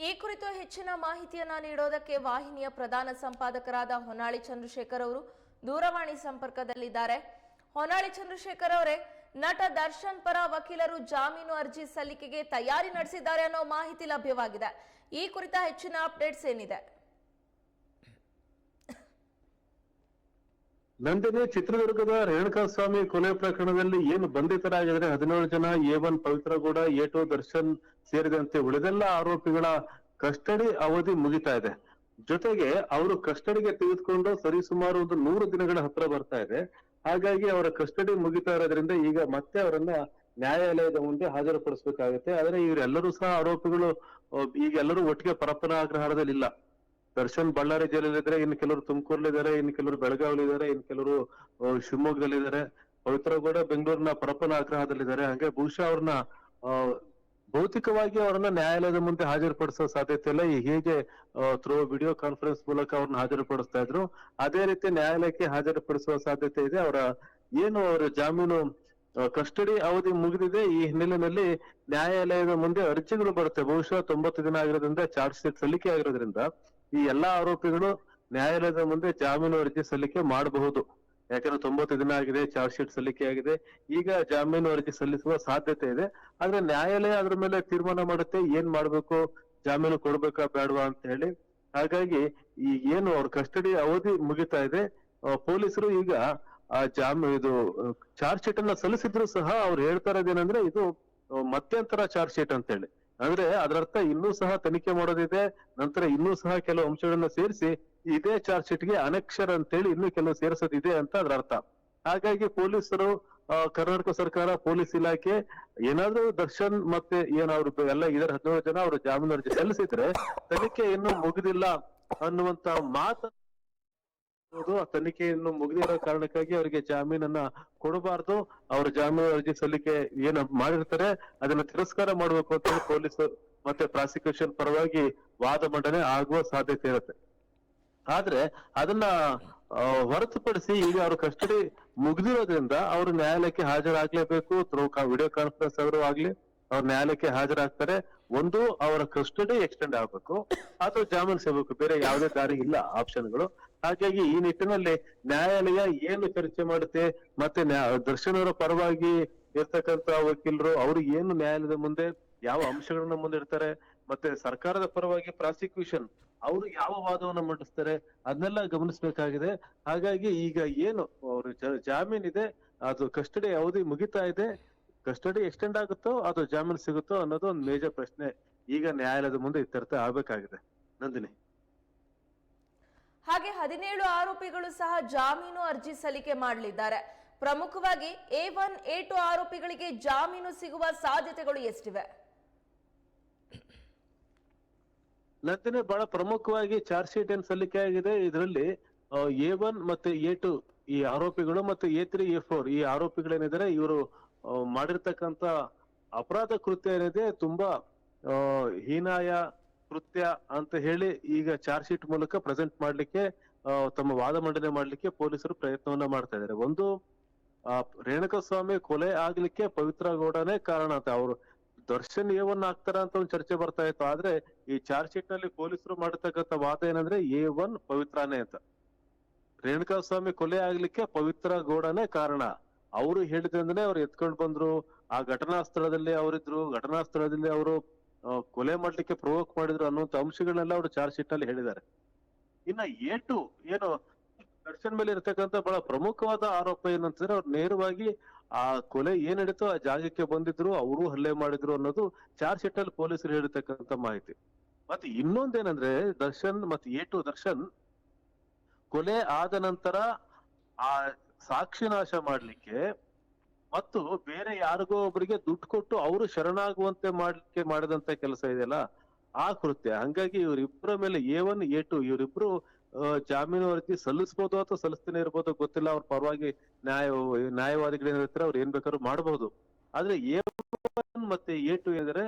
ಈ ಕುರಿತು ಹೆಚ್ಚಿನ ಮಾಹಿತಿಯನ್ನ ನೀಡೋದಕ್ಕೆ ವಾಹಿನಿಯ ಪ್ರಧಾನ ಸಂಪಾದಕರಾದ ಹೊನ್ನಾಳಿ ಚಂದ್ರಶೇಖರ್ ಅವರು ದೂರವಾಣಿ ಸಂಪರ್ಕದಲ್ಲಿದ್ದಾರೆ. ಹೊನ್ನಾಳಿ ಚಂದ್ರಶೇಖರ್ ಅವರೇ, ನಟ ದರ್ಶನ್ ಪರ ವಕೀಲರು ಜಾಮೀನು ಅರ್ಜಿ ಸಲ್ಲಿಕೆಗೆ ತಯಾರಿ ನಡೆಸಿದ್ದಾರೆ ಅನ್ನೋ ಮಾಹಿತಿ ಲಭ್ಯವಾಗಿದೆ. ಈ ಕುರಿತ ಹೆಚ್ಚಿನ ಅಪ್ಡೇಟ್ಸ್ ಏನಿದೆ? ನಂದಿನಿ ಚಿತ್ರದುರ್ಗದ ರೇಣುಕಾಸ್ವಾಮಿ ಕೊಲೆ ಪ್ರಕರಣದಲ್ಲಿ ಏನು ಬಂಧಿತರಾಗಿದ್ರೆ ಹದಿನೇಳು ಜನ, A one Pavithra Gowda, A two Darshan ಸೇರಿದಂತೆ ಉಳಿದೆಲ್ಲ ಆರೋಪಿಗಳ ಕಸ್ಟಡಿ ಅವಧಿ ಮುಗಿತಾ ಇದೆ. ಜೊತೆಗೆ ಅವರು ಕಸ್ಟಡಿಗೆ ತೆಗೆದುಕೊಂಡು ಸರಿಸುಮಾರು ಒಂದು ನೂರು ದಿನಗಳ ಹತ್ರ ಬರ್ತಾ ಇದೆ. ಹಾಗಾಗಿ ಅವರ ಕಸ್ಟಡಿ ಮುಗಿತಾ ಇರೋದ್ರಿಂದ ಈಗ ಮತ್ತೆ ಅವರನ್ನ ನ್ಯಾಯಾಲಯದ ಮುಂದೆ ಹಾಜರುಪಡಿಸಬೇಕಾಗುತ್ತೆ. ಆದ್ರೆ ಇವರೆಲ್ಲರೂ ಸಹ ಆರೋಪಿಗಳು ಈಗ ಎಲ್ಲರೂ ಒಟ್ಟಿಗೆ ಪರಪ್ಪನ ಅಗ್ರಹಾರದಲ್ಲಿ ಇಲ್ಲ. ದರ್ಶನ್ ಬಳ್ಳಾರಿ ಜಿಲ್ಲೆಯಲ್ಲಿದ್ದಾರೆ ಇನ್ನು ಕೆಲವರು ತುಮಕೂರಲ್ಲಿದ್ದಾರೆ ಇನ್ನು ಕೆಲವರು ಬೆಳಗಾವಿಲಿದ್ದಾರೆ ಇನ್ನು ಕೆಲವರು ಶಿವಮೊಗ್ಗದಲ್ಲಿದ್ದಾರೆ ಪವಿತ್ರ ಕೂಡ ಬೆಂಗಳೂರಿನ ಪರಪ್ಪನ ಆಗ್ರಹದಲ್ಲಿದ್ದಾರೆ ಹಾಗೆ ಬಹುಶಃ ಅವ್ರನ್ನ ಭೌತಿಕವಾಗಿ ಅವರನ್ನ ನ್ಯಾಯಾಲಯದ ಮುಂದೆ ಹಾಜರುಪಡಿಸೋ ಸಾಧ್ಯತೆ ಇಲ್ಲ ಹೇಗೆ ಥ್ರೂ ವಿಡಿಯೋ ಕಾನ್ಫರೆನ್ಸ್ ಮೂಲಕ ಅವ್ರನ್ನ ಹಾಜರುಪಡಿಸ್ತಾ ಇದ್ರು. ಅದೇ ರೀತಿ ನ್ಯಾಯಾಲಯಕ್ಕೆ ಹಾಜರುಪಡಿಸುವ ಸಾಧ್ಯತೆ ಇದೆ. ಅವರ ಏನು ಅವರ ಜಾಮೀನು ಕಸ್ಟಡಿ ಅವಧಿ ಮುಗಿದಿದೆ, ಈ ಹಿನ್ನೆಲೆಯಲ್ಲಿ ನ್ಯಾಯಾಲಯದ ಮುಂದೆ ಅರ್ಜಿಗಳು ಬರುತ್ತೆ. ಬಹುಶಃ ತೊಂಬತ್ತು ದಿನ ಆಗಿರೋದ್ರಿಂದ, ಚಾರ್ಜ್ ಶೀಟ್ ಸಲ್ಲಿಕೆ ಆಗಿರೋದ್ರಿಂದ. ಈ ಎಲ್ಲಾ ಆರೋಪಿಗಳು ನ್ಯಾಯಾಲಯದ ಮುಂದೆ ಜಾಮೀನು ಅರ್ಜಿ ಸಲ್ಲಿಕೆ ಮಾಡಬಹುದು. ಯಾಕಂದ್ರೆ ತೊಂಬತ್ತು ದಿನ ಆಗಿದೆ, ಚಾರ್ಜ್ ಶೀಟ್ ಸಲ್ಲಿಕೆ ಆಗಿದೆ. ಈಗ ಜಾಮೀನು ಅರ್ಜಿ ಸಲ್ಲಿಸುವ ಸಾಧ್ಯತೆ ಇದೆ. ಆದ್ರೆ ನ್ಯಾಯಾಲಯ ಅದ್ರ ಮೇಲೆ ತೀರ್ಮಾನ ಮಾಡುತ್ತೆ, ಏನ್ ಮಾಡ್ಬೇಕು, ಜಾಮೀನು ಕೊಡ್ಬೇಕಾ ಬೇಡವಾ ಅಂತ ಹೇಳಿ. ಹಾಗಾಗಿ ಈ ಏನು ಅವ್ರ ಕಸ್ಟಡಿ ಅವಧಿ ಮುಗಿತಾ ಇದೆ. ಪೊಲೀಸರು ಈಗ ಆ ಜಾಮ್, ಇದು, ಚಾರ್ಜ್ ಶೀಟ್ ಅನ್ನ ಸಲ್ಲಿಸಿದ್ರು ಸಹ ಅವ್ರು ಹೇಳ್ತಾ ಇರೋದೇನಂದ್ರೆ ಇದು ಮಧ್ಯಂತರ ಚಾರ್ಜ್ ಶೀಟ್ ಅಂತ ಹೇಳಿ ಅಂದ್ರೆ ಅದರರ್ಥ ಇನ್ನೂ ಸಹ ತನಿಖೆ ಮಾಡೋದಿದೆ, ನಂತರ ಇನ್ನೂ ಸಹ ಕೆಲವು ಅಂಶಗಳನ್ನ ಸೇರಿಸಿ ಇದೇ ಚಾರ್ಜ್ ಶೀಟ್ಗೆ ಅನಕ್ಷರ ಅಂತೇಳಿ ಇನ್ನೂ ಕೆಲವು ಸೇರಿಸೋದಿದೆ ಅಂತ ಅದರ ಅರ್ಥ ಹಾಗಾಗಿ ಪೊಲೀಸರು ಕರ್ನಾಟಕ ಸರ್ಕಾರ, ಪೊಲೀಸ್ ಇಲಾಖೆ, ಏನಾದ್ರೂ ದರ್ಶನ್ ಮತ್ತೆ ಏನಾದ್ರು ಎಲ್ಲ ಇದರ ಹದಿನೇಳು ಜನ ಅವರು ಜಾಮೀನು ಅರ್ಜಿ ಸಲ್ಲಿಸಿದ್ರೆ ತನಿಖೆ ಇನ್ನೂ ಮುಗಿದಿಲ್ಲ ಅನ್ನುವಂತ ಮಾತು ಆ ತನಿಖೆಯನ್ನು ಮುಗಿದಿರೋ ಕಾರಣಕ್ಕಾಗಿ ಅವರಿಗೆ ಜಾಮೀನನ್ನ ಕೊಡಬಾರ್ದು. ಅವ್ರ ಜಾಮೀನು ಅರ್ಜಿ ಸಲ್ಲಿಕೆ ಏನ ಮಾಡಿರ್ತಾರೆ, ಅದನ್ನ ತಿರಸ್ಕಾರ ಮಾಡಬೇಕು ಅಂತ ಹೇಳಿ ಪೊಲೀಸ್ ಮತ್ತೆ ಪ್ರಾಸಿಕ್ಯೂಷನ್ ಪರವಾಗಿ ವಾದ ಮಂಡನೆ ಆಗುವ ಸಾಧ್ಯತೆ ಇರುತ್ತೆ. ಆದ್ರೆ ಅದನ್ನ ಹೊರತುಪಡಿಸಿ ಈಗ ಅವ್ರ ಕಸ್ಟಡಿ ಮುಗಿದಿರೋದ್ರಿಂದ ಅವರು ನ್ಯಾಯಾಲಯಕ್ಕೆ ಹಾಜರಾಗ್ಲೇಬೇಕು. ವಿಡಿಯೋ ಕಾನ್ಫರೆನ್ಸ್ ಅವರು ಆಗ್ಲಿ, ಅವ್ರ ನ್ಯಾಯಾಲಯಕ್ಕೆ ಹಾಜರಾಗ್ತಾರೆ. ಒಂದು, ಅವರ ಕಸ್ಟಡಿ ಎಕ್ಸ್ಟೆಂಡ್ ಆಗ್ಬೇಕು. ಅಥವಾ ಜಾಮೀನು ಸಿಗಬೇಕು. ಬೇರೆ ಯಾವುದೇ ದಾರಿ ಇಲ್ಲ, ಆಪ್ಷನ್ಗಳು. ಹಾಗಾಗಿ ಈ ನಿಟ್ಟಿನಲ್ಲಿ ನ್ಯಾಯಾಲಯ ಏನು ಚರ್ಚೆ ಮಾಡುತ್ತೆ ಮತ್ತೆ ದರ್ಶನ್ ಅವರ ಪರವಾಗಿ ಇರ್ತಕ್ಕಂತ ವಕೀಲರು ಅವರು ಏನು ನ್ಯಾಯಾಲಯದ ಮುಂದೆ, ಯಾವ ಅಂಶಗಳನ್ನ ಮುಂದಿಡ್ತಾರೆ, ಮತ್ತೆ ಸರ್ಕಾರದ ಪರವಾಗಿ ಪ್ರಾಸಿಕ್ಯೂಷನ್ ಅವರು ಯಾವ ವಾದವನ್ನ ಮಂಡಿಸ್ತಾರೆ, ಅದನ್ನೆಲ್ಲ ಗಮನಿಸಬೇಕಾಗಿದೆ. ಹಾಗಾಗಿ ಈಗ ಏನು ಅವರು ಜಾಮೀನ್ ಇದೆ, ಅದು ಕಸ್ಟಡಿ ಅವಧಿ ಮುಗಿತಾ ಇದೆ. ಕಸ್ಟಡಿ ಎಕ್ಸ್ಟೆಂಡ್ ಆಗುತ್ತೋ, ಅದು ಜಾಮೀನು ಸಿಗುತ್ತೋ ಅನ್ನೋದು ಒಂದು ಮೇಜರ್ ಪ್ರಶ್ನೆ. ಈಗ ನ್ಯಾಯಾಲಯದ ಮುಂದೆ ಇತ್ಯರ್ಥ ಆಗ್ಬೇಕಾಗಿದೆ. ನಂದಿನಿ. ಹಾಗೆ ಹದಿನೇಳು ಆರೋಪಿಗಳು ಸಹ ಜಾಮೀನು ಅರ್ಜಿ ಸಲ್ಲಿಕೆ ಮಾಡಲಿದ್ದಾರೆ. ಪ್ರಮುಖವಾಗಿ ಎ ಒನ್, ಎ ಟು ಆರೋಪಿಗಳಿಗೆ ಜಾಮೀನು ಸಿಗುವ ಸಾಧ್ಯತೆಗಳು ಎಷ್ಟಿವೆ? ನಂತರ ಬಹಳ ಪ್ರಮುಖವಾಗಿ ಚಾರ್ಜ್ ಶೀಟ್ ಏನ್ ಸಲ್ಲಿಕೆ ಆಗಿದೆ. ಇದರಲ್ಲಿ ಎ ಒನ್ ಮತ್ತೆ ಎ ಟು ಈ ಆರೋಪಿಗಳು ಮತ್ತು ಎ ತ್ರೀ, ಎ ಫೋರ್ ಈ ಆರೋಪಿಗಳೇನಿದ್ದಾರೆ, ಇವರು ಮಾಡಿರ್ತಕ್ಕಂತ ಅಪರಾಧ ಕೃತ್ಯ ಏನಿದೆ, ತುಂಬಾ ಹೀನಾಯ ಕೃತ್ಯ ಅಂತ ಹೇಳಿ ಈಗ ಚಾರ್ಜ್ ಶೀಟ್ ಮೂಲಕ ಪ್ರೆಸೆಂಟ್ ಮಾಡ್ಲಿಕ್ಕೆ ತಮ್ಮ ವಾದ ಮಂಡನೆ ಮಾಡ್ಲಿಕ್ಕೆ ಪೊಲೀಸರು ಪ್ರಯತ್ನವನ್ನ ಮಾಡ್ತಾ ಇದ್ದಾರೆ. ಒಂದು ರೇಣುಕಸ್ವಾಮಿ ಕೊಲೆ ಆಗ್ಲಿಕ್ಕೆ ಪವಿತ್ರ ಗೌಡನೇ ಕಾರಣ ಅಂತ ಅವರು ದರ್ಶನ್ ಎ ಆಗ್ತಾರ ಅಂತ ಒಂದು ಚರ್ಚೆ ಬರ್ತಾ ಇತ್ತು. ಆದ್ರೆ ಈ ಚಾರ್ಜ್ ಶೀಟ್ನಲ್ಲಿ ಪೊಲೀಸರು ಮಾಡತಕ್ಕಂಥ ವಾದ ಏನಂದ್ರೆ ಎ ಒನ್ ಪವಿತ್ರನೇ ಅಂತ. ರೇಣುಕಾಸ್ವಾಮಿ ಕೊಲೆ ಆಗ್ಲಿಕ್ಕೆ ಪವಿತ್ರ ಗೌಡನೇ ಕಾರಣ. ಅವರು ಹೇಳಿದ್ರಿಂದನೇ ಅವ್ರು ಎತ್ಕೊಂಡ್ ಬಂದ್ರು. ಆ ಘಟನಾ ಸ್ಥಳದಲ್ಲಿ ಅವರಿದ್ರು. ಘಟನಾ ಸ್ಥಳದಲ್ಲಿ ಅವರು ಕೊಲೆ ಮಾಡ್ಲಿಕ್ಕೆ ಪ್ರವೋಕ್ ಮಾಡಿದ್ರು ಅನ್ನುವಂತ ಅಂಶಗಳನ್ನೆಲ್ಲ ಅವರು ಚಾರ್ಜ್ ಶೀಟ್ನಲ್ಲಿ ಹೇಳಿದ್ದಾರೆ. ಇನ್ನ ಎ ಟು ಏನು ದರ್ಶನ್ ಮೇಲೆ ಇರತಕ್ಕಂತ ಬಹಳ ಪ್ರಮುಖವಾದ ಆರೋಪ ಏನಂತಂದ್ರೆ ಅವ್ರು ನೇರವಾಗಿ ಆ ಕೊಲೆ ಏನ್ ಆ ಜಾಗಕ್ಕೆ ಬಂದಿದ್ರು, ಅವರು ಹಲ್ಲೆ ಮಾಡಿದ್ರು ಅನ್ನೋದು ಚಾರ್ಜ್ ಶೀಟ್ ಅಲ್ಲಿ ಪೊಲೀಸರು ಹೇಳಿರ್ತಕ್ಕಂತ ಮಾಹಿತಿ. ಮತ್ತೆ ಇನ್ನೊಂದೇನಂದ್ರೆ ದರ್ಶನ್ ಮತ್ತೆ ಎ ಟು ದರ್ಶನ್ ಕೊಲೆ ಆದ ನಂತರ ಆ ಸಾಕ್ಷಿ ನಾಶ ಮಾಡ್ಲಿಕ್ಕೆ ಮತ್ತು ಬೇರೆ ಯಾರಿಗೋ ಒಬ್ಬರಿಗೆ ದುಡ್ಡು ಕೊಟ್ಟು ಅವರು ಶರಣಾಗುವಂತೆ ಮಾಡ್ಲಿಕ್ಕೆ ಮಾಡಿದಂತ ಕೆಲಸ ಇದೆಯಲ್ಲ, ಆ ಕೃತ್ಯ. ಹಂಗಾಗಿ ಇವರಿಬ್ಬರ ಮೇಲೆ ಎ ಒನ್ ಎ ಟು ಇವರಿಬ್ರು ಜಾಮೀನು ಅರ್ಜಿ ಸಲ್ಲಿಸ್ಬೋದು ಅಥವಾ ಸಲ್ಲಿಸ್ತಾನೆ ಇರ್ಬೋದು ಗೊತ್ತಿಲ್ಲ. ಅವ್ರ ಪರವಾಗಿ ನ್ಯಾಯ, ನ್ಯಾಯವಾದಿಗಳು ಏನಿರ್ತಾರೆ ಅವ್ರು ಏನ್ ಬೇಕಾದ್ರೂ ಮಾಡಬಹುದು ಆದ್ರೆ ಎ ಒನ್ ಮತ್ತೆ ಎ ಟು ಏನಿದ್ರೆ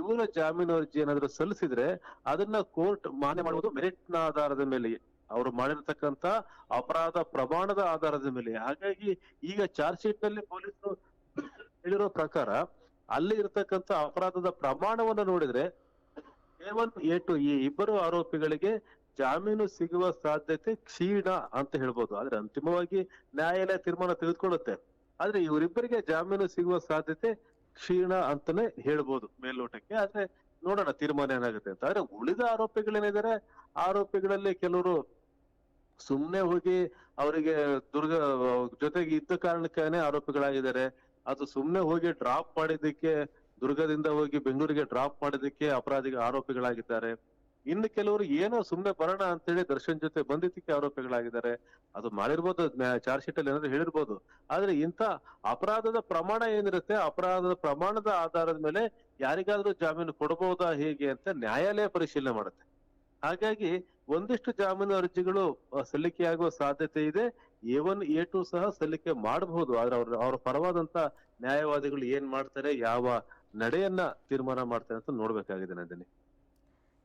ಇವರ ಜಾಮೀನು ಅರ್ಜಿ ಏನಾದ್ರು ಸಲ್ಲಿಸಿದ್ರೆ ಅದನ್ನ ಕೋರ್ಟ್ ಮಾನ್ಯ ಮಾಡುವುದು ಮೆರಿಟ್ನ ಆಧಾರದ ಮೇಲೆ ಅವರು ಮಾಡಿರ್ತಕ್ಕಂತ ಅಪರಾಧ ಪ್ರಮಾಣದ ಆಧಾರದ ಮೇಲೆ. ಹಾಗಾಗಿ ಈಗ ಚಾರ್ಜ್ ಶೀಟ್ನಲ್ಲಿ ಪೊಲೀಸರು ಹೇಳಿರೋ ಪ್ರಕಾರ ಅಲ್ಲಿ ಇರತಕ್ಕಂತ ಅಪರಾಧದ ಪ್ರಮಾಣವನ್ನ ನೋಡಿದ್ರೆ ಎ ಒನ್ ಎ ಟು ಈ ಇಬ್ಬರು ಆರೋಪಿಗಳಿಗೆ ಜಾಮೀನು ಸಿಗುವ ಸಾಧ್ಯತೆ ಕ್ಷೀಣ ಅಂತ ಹೇಳ್ಬೋದು. ಆದ್ರೆ ಅಂತಿಮವಾಗಿ ನ್ಯಾಯಾಲಯ ತೀರ್ಮಾನ ತೆಗೆದುಕೊಳ್ಳುತ್ತೆ. ಆದ್ರೆ ಇವರಿಬ್ಬರಿಗೆ ಜಾಮೀನು ಸಿಗುವ ಸಾಧ್ಯತೆ ಕ್ಷೀಣ ಅಂತಾನೆ ಹೇಳ್ಬೋದು ಮೇಲ್ನೋಟಕ್ಕೆ. ಆದ್ರೆ ನೋಡೋಣ ತೀರ್ಮಾನ ಏನಾಗುತ್ತೆ ಅಂತ. ಆದ್ರೆ ಉಳಿದ ಆರೋಪಿಗಳೇನಿದ್ದಾರೆ? ಆರೋಪಿಗಳಲ್ಲಿ ಕೆಲವರು ಸುಮ್ನೆ ಹೋಗಿ ಅವರಿಗೆ ದುರ್ಗ, ಜೊತೆಗೆ ಇದ್ದ ಕಾರಣಕ್ಕೇನೆ ಆರೋಪಿಗಳಾಗಿದ್ದಾರೆ. ಅದು ಸುಮ್ನೆ ಹೋಗಿ ಡ್ರಾಪ್ ಮಾಡಿದ್ದಕ್ಕೆ, ದುರ್ಗದಿಂದ ಹೋಗಿ ಬೆಂಗಳೂರಿಗೆ ಡ್ರಾಪ್ ಮಾಡಿದ್ದಕ್ಕೆ ಅಪರಾಧಿಗಳ ಆರೋಪಿಗಳಾಗಿದ್ದಾರೆ. ಇನ್ನು ಕೆಲವರು ಏನೋ ಸುಮ್ನೆ ಬರೋಣ ಅಂತೇಳಿ ದರ್ಶನ್ ಜೊತೆ ಬಂದಿದ್ದಕ್ಕೆ ಆರೋಪಿಗಳಾಗಿದ್ದಾರೆ. ಅದು ಮಾಡಿರ್ಬೋದು ಚಾರ್ಜ್ ಶೀಟ್ ಅಲ್ಲಿ ಏನಾದ್ರು ಹೇಳಿರ್ಬೋದು. ಆದ್ರೆ ಇಂಥ ಅಪರಾಧದ ಪ್ರಮಾಣ ಏನಿರುತ್ತೆ, ಅಪರಾಧದ ಪ್ರಮಾಣದ ಆಧಾರದ ಮೇಲೆ ಯಾರಿಗಾದ್ರೂ ಜಾಮೀನು ಕೊಡಬಹುದಾ ಹೇಗೆ ಅಂತ ನ್ಯಾಯಾಲಯ ಪರಿಶೀಲನೆ ಮಾಡುತ್ತೆ. ಹಾಗಾಗಿ ಒಂದಿಷ್ಟು ಜಾಮೀನು ಅರ್ಜಿಗಳು ಸಲ್ಲಿಕೆಯಾಗುವ ಸಾಧ್ಯತೆ ಇದೆ. ಎ ಒನ್, ಎ ಟು ಸಹ ಸಲ್ಲಿಕೆ ಮಾಡಬಹುದು ಆದ್ರೆ ಅವ್ರ ಅವ್ರ ಪರವಾದಂತ ನ್ಯಾಯವಾದಿಗಳು ಏನ್ ಮಾಡ್ತಾರೆ, ಯಾವ ನಡೆಯನ್ನ ತೀರ್ಮಾನ ಮಾಡ್ತಾರೆ ಅಂತ ನೋಡ್ಬೇಕಾಗಿದೆ ನಂದಿನಿ.